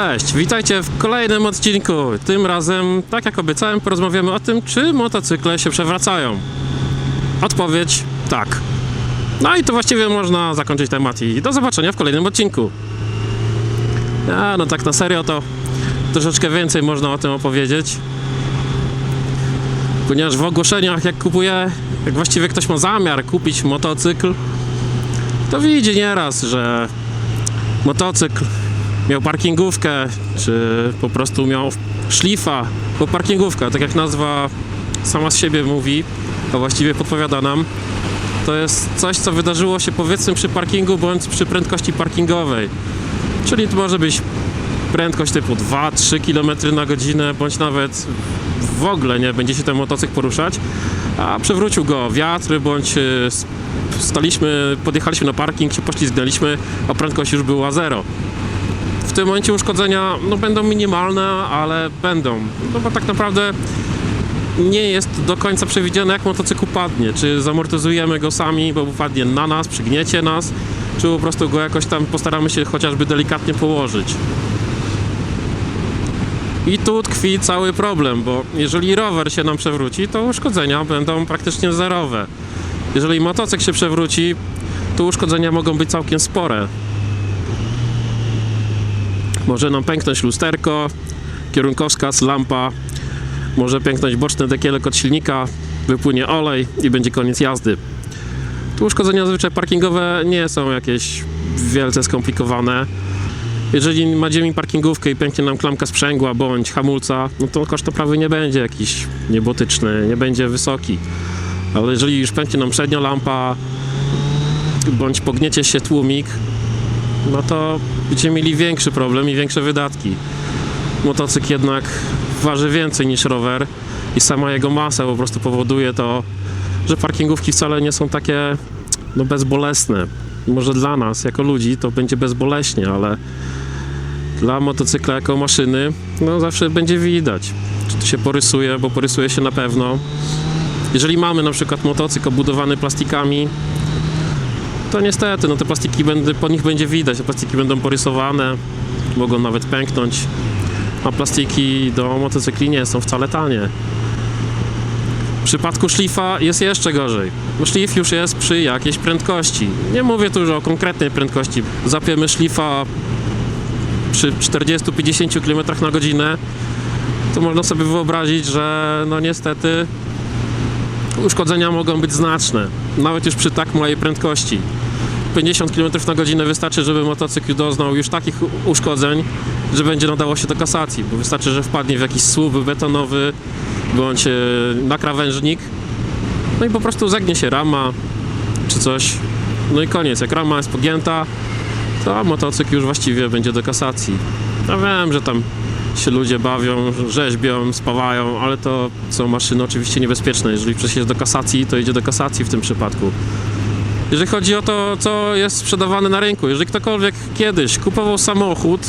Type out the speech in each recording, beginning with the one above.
Cześć, witajcie w kolejnym odcinku. Tym razem, tak jak obiecałem, porozmawiamy o tym, czy motocykle się przewracają. Odpowiedź tak. No i to właściwie można zakończyć temat i do zobaczenia w kolejnym odcinku. A, no tak na serio to troszeczkę więcej można o tym opowiedzieć. Ponieważ w ogłoszeniach, jak kupuje, jak właściwie ktoś ma zamiar kupić motocykl, to widzi nieraz, że motocykl miał parkingówkę, czy po prostu miał szlifa, bo parkingówka, tak jak nazwa sama z siebie mówi, a właściwie podpowiada nam, to jest coś, co wydarzyło się powiedzmy przy parkingu bądź przy prędkości parkingowej. Czyli to może być prędkość typu 2-3 km na godzinę, bądź nawet w ogóle nie będzie się ten motocykl poruszać, a przewrócił go wiatr, bądź y, staliśmy, podjechaliśmy na parking, się poślizgnęliśmy, a prędkość już była zero tym momencie uszkodzenia no, będą minimalne, ale będą. No bo tak naprawdę nie jest do końca przewidziane, jak motocykl upadnie. Czy zamortyzujemy go sami, bo upadnie na nas, przygniecie nas, czy po prostu go jakoś tam postaramy się chociażby delikatnie położyć. I tu tkwi cały problem, bo jeżeli rower się nam przewróci, to uszkodzenia będą praktycznie zerowe. Jeżeli motocykl się przewróci, to uszkodzenia mogą być całkiem spore. Może nam pęknąć lusterko, kierunkowskaz, lampa, może pęknąć boczny dekielek od silnika, wypłynie olej i będzie koniec jazdy. Tu uszkodzenia zazwyczaj parkingowe nie są jakieś wielce skomplikowane. Jeżeli madzimy parkingówkę i pęknie nam klamka sprzęgła bądź hamulca, no to koszt naprawy nie będzie jakiś niebotyczny, nie będzie wysoki. Ale jeżeli już pęknie nam przednia lampa bądź pogniecie się tłumik, no to będziemy mieli większy problem i większe wydatki. Motocykl jednak waży więcej niż rower i sama jego masa po prostu powoduje to, że parkingówki wcale nie są takie no, bezbolesne. Może dla nas, jako ludzi, to będzie bezboleśnie, ale dla motocykla jako maszyny, no zawsze będzie widać, czy to się porysuje, bo porysuje się na pewno. Jeżeli mamy na przykład motocykl obudowany plastikami, to niestety, no te plastiki po nich będzie widać, te plastiki będą porysowane, mogą nawet pęknąć, a plastiki do motocykli nie są wcale tanie. W przypadku szlifa jest jeszcze gorzej, szlif już jest przy jakiejś prędkości. Nie mówię tu już o konkretnej prędkości. Zapiemy szlifa przy 40-50 km na godzinę, to można sobie wyobrazić, że no niestety uszkodzenia mogą być znaczne, nawet już przy tak małej prędkości. 50 km na godzinę wystarczy, żeby motocykl doznał już takich uszkodzeń, że będzie nadało się do kasacji, bo wystarczy, że wpadnie w jakiś słup betonowy bądź e, na krawężnik, no i po prostu zegnie się rama czy coś, no i koniec. Jak rama jest pogięta, to motocykl już właściwie będzie do kasacji. Ja wiem, że tam się ludzie bawią, rzeźbią, spawają, ale to są maszyny oczywiście niebezpieczne. Jeżeli przecież jest do kasacji, to idzie do kasacji w tym przypadku. Jeżeli chodzi o to, co jest sprzedawane na rynku, jeżeli ktokolwiek kiedyś kupował samochód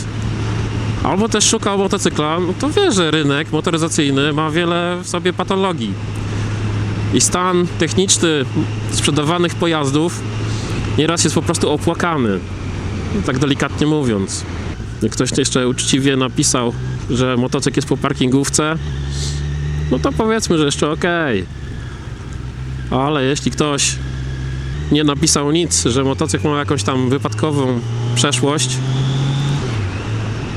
albo też szukał motocykla, no to wie, że rynek motoryzacyjny ma wiele w sobie patologii. I stan techniczny sprzedawanych pojazdów nieraz jest po prostu opłakany, tak delikatnie mówiąc. Ktoś jeszcze uczciwie napisał, że motocykl jest po parkingówce, no to powiedzmy, że jeszcze okej. Ale jeśli ktoś nie napisał nic, że motocykl ma jakąś tam wypadkową przeszłość,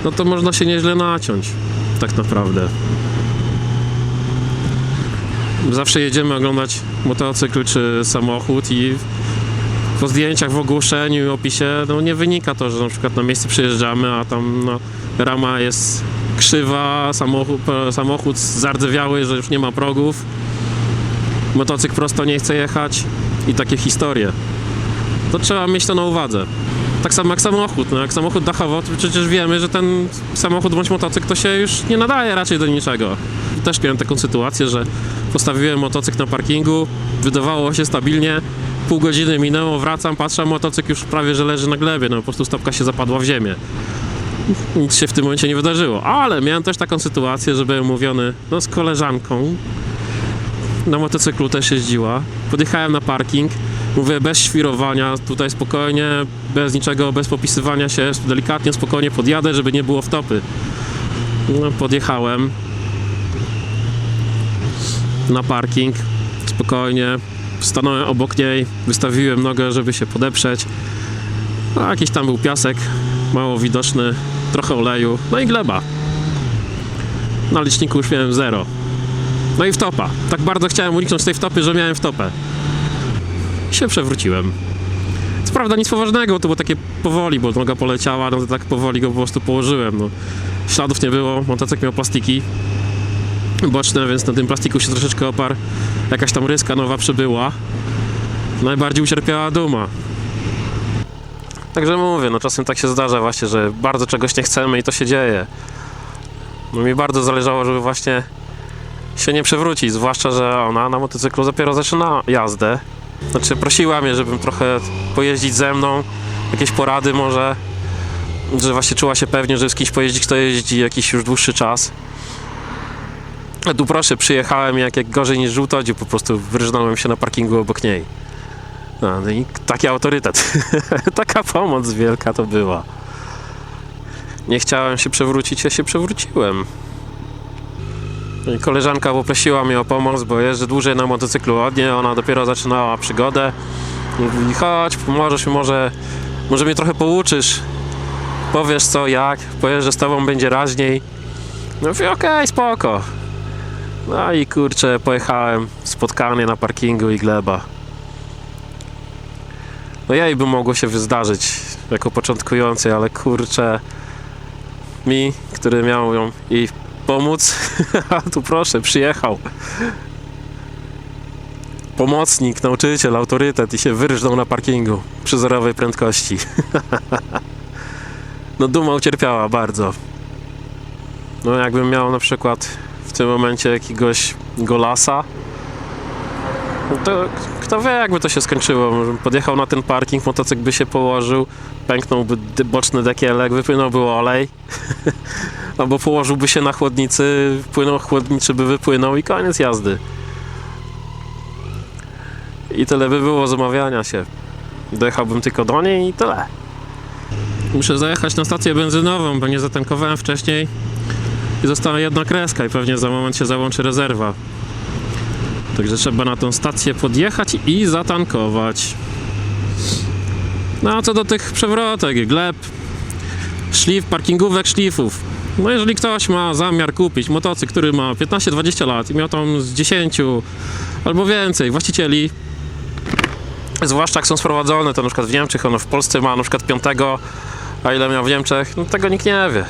no to można się nieźle naciąć, tak naprawdę. Zawsze jedziemy oglądać motocykl czy samochód i po zdjęciach w ogłoszeniu i opisie no nie wynika to, że na przykład na miejsce przyjeżdżamy, a tam no, rama jest krzywa, samochód, samochód zardzewiały, że już nie ma progów, motocykl prosto nie chce jechać i takie historie. To trzeba mieć to na uwadze. Tak samo jak samochód. No jak samochód dachowo, to przecież wiemy, że ten samochód bądź motocykl to się już nie nadaje raczej do niczego. Też miałem taką sytuację, że postawiłem motocykl na parkingu, wydawało się stabilnie, pół godziny minęło, wracam, patrzę, motocykl już prawie że leży na glebie, no po prostu stopka się zapadła w ziemię. Nic się w tym momencie nie wydarzyło, ale miałem też taką sytuację, że byłem umówiony no, z koleżanką, na motocyklu też jeździła. Podjechałem na parking, Mówię, bez świrowania, tutaj spokojnie, bez niczego, bez popisywania się, delikatnie, spokojnie podjadę, żeby nie było wtopy. No, podjechałem na parking, spokojnie, stanąłem obok niej, wystawiłem nogę, żeby się podeprzeć. A jakiś tam był piasek, mało widoczny, trochę oleju, no i gleba. Na liczniku już miałem zero. No i wtopa. Tak bardzo chciałem uniknąć tej wtopy, że miałem wtopę. I się przewróciłem. Co prawda nic poważnego, to było takie powoli, bo noga poleciała, no to tak powoli go po prostu położyłem. No. Śladów nie było, motocykl miał plastiki boczne, więc na tym plastiku się troszeczkę oparł. Jakaś tam ryska nowa przybyła. Najbardziej ucierpiała duma. Także mówię, no czasem tak się zdarza właśnie, że bardzo czegoś nie chcemy i to się dzieje. No mi bardzo zależało, żeby właśnie się nie przewrócić, zwłaszcza, że ona na motocyklu dopiero zaczyna jazdę. Znaczy prosiła mnie, żebym trochę pojeździć ze mną, jakieś porady może, że właśnie czuła się pewnie, że z kimś pojeździć, kto jeździ jakiś już dłuższy czas. A tu proszę, przyjechałem jak, jak gorzej niż żółtodziu, po prostu wyrżnąłem się na parkingu obok niej. No, no i taki autorytet. Taka pomoc wielka to była. Nie chciałem się przewrócić, ja się przewróciłem. I koleżanka poprosiła mnie o pomoc, bo jeżdżę dłużej na motocyklu od niej, ona dopiero zaczynała przygodę. Mówi, chodź, pomożesz mi, może, może mnie trochę pouczysz. Powiesz co, jak, pojeżdżę z tobą, będzie raźniej. No mówię, okej, spoko. No i kurczę, pojechałem, spotkanie na parkingu i gleba. No jej by mogło się wyzdarzyć jako początkującej, ale kurczę, mi, który miał ją jej pomóc, a tu proszę, przyjechał. Pomocnik, nauczyciel, autorytet i się wyrżnął na parkingu przy zerowej prędkości. no duma ucierpiała bardzo. No jakbym miał na przykład w tym momencie jakiegoś golasa, no to kto wie jakby to się skończyło. Podjechał na ten parking, motocykl by się położył, pęknąłby boczny dekielek, wypłynąłby olej, albo położyłby się na chłodnicy, płynął chłodniczy by wypłynął i koniec jazdy. I tyle by było zamawiania się. Dojechałbym tylko do niej i tyle. Muszę zajechać na stację benzynową, bo nie zatankowałem wcześniej i została jedna kreska i pewnie za moment się załączy rezerwa. Także trzeba na tą stację podjechać i zatankować. No a co do tych przewrotek, gleb, szlif, parkingówek, szlifów. No jeżeli ktoś ma zamiar kupić motocykl, który ma 15-20 lat i miał tam z 10 albo więcej właścicieli, zwłaszcza jak są sprowadzone, to na przykład w Niemczech, ono w Polsce ma na przykład 5, a ile miał w Niemczech, no tego nikt nie wie.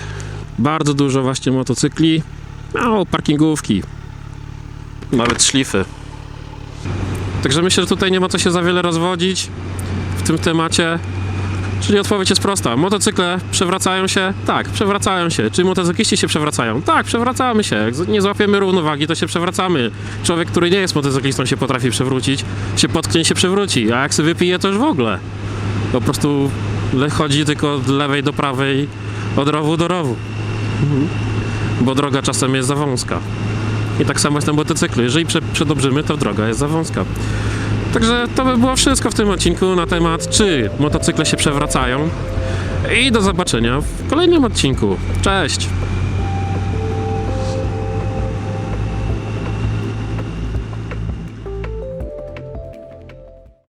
Bardzo dużo właśnie motocykli, mało parkingówki, nawet szlify. Także myślę, że tutaj nie ma co się za wiele rozwodzić w tym temacie. Czyli odpowiedź jest prosta. Motocykle przewracają się? Tak, przewracają się. Czy motocykliści się przewracają? Tak, przewracamy się. Jak nie złapiemy równowagi, to się przewracamy. Człowiek, który nie jest motocyklistą, się potrafi przewrócić. Się potknie się przewróci. A jak sobie wypije, to już w ogóle. Po prostu chodzi tylko od lewej do prawej, od rowu do rowu. Bo droga czasem jest za wąska. I tak samo jest na motocyklu. Jeżeli prze, przedobrzymy, to droga jest za wąska. Także to by było wszystko w tym odcinku na temat, czy motocykle się przewracają. I do zobaczenia w kolejnym odcinku. Cześć!